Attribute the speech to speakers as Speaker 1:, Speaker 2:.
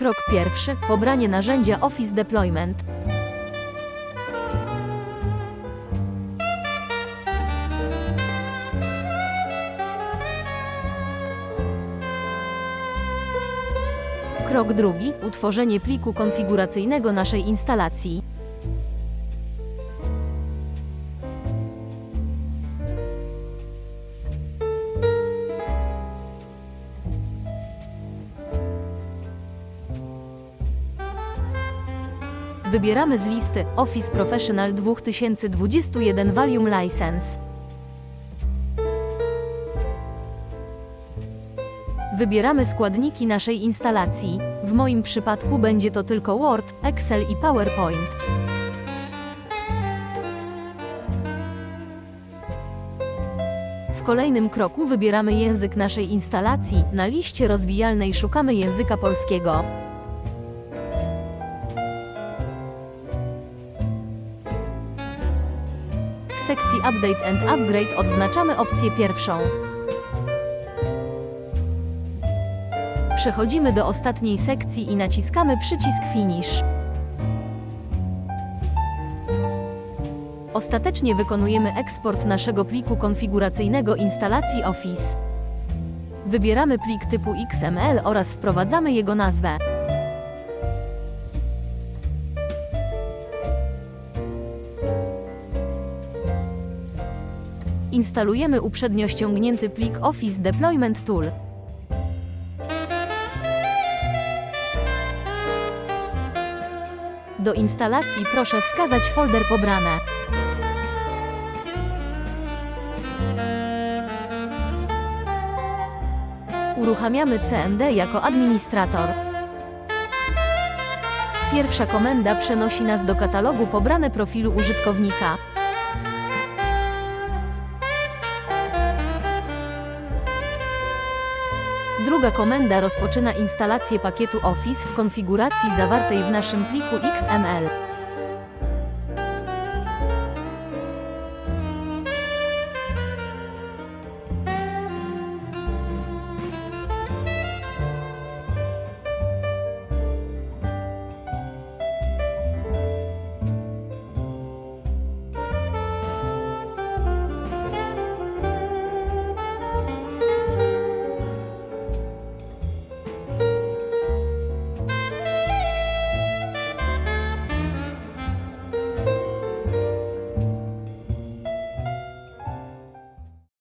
Speaker 1: Krok pierwszy. Pobranie narzędzia Office Deployment. Krok drugi. Utworzenie pliku konfiguracyjnego naszej instalacji. Wybieramy z listy Office Professional 2021 Volume License. Wybieramy składniki naszej instalacji. W moim przypadku będzie to tylko Word, Excel i PowerPoint. W kolejnym kroku wybieramy język naszej instalacji. Na liście rozwijalnej szukamy języka polskiego. Sekcji Update and Upgrade odznaczamy opcję pierwszą. Przechodzimy do ostatniej sekcji i naciskamy przycisk Finish. Ostatecznie wykonujemy eksport naszego pliku konfiguracyjnego instalacji Office. Wybieramy plik typu XML oraz wprowadzamy jego nazwę. Instalujemy uprzednio ściągnięty plik Office Deployment Tool. Do instalacji proszę wskazać folder pobrane. Uruchamiamy CMD jako administrator. Pierwsza komenda przenosi nas do katalogu pobrane profilu użytkownika. Druga komenda rozpoczyna instalację pakietu Office w konfiguracji zawartej w naszym pliku XML.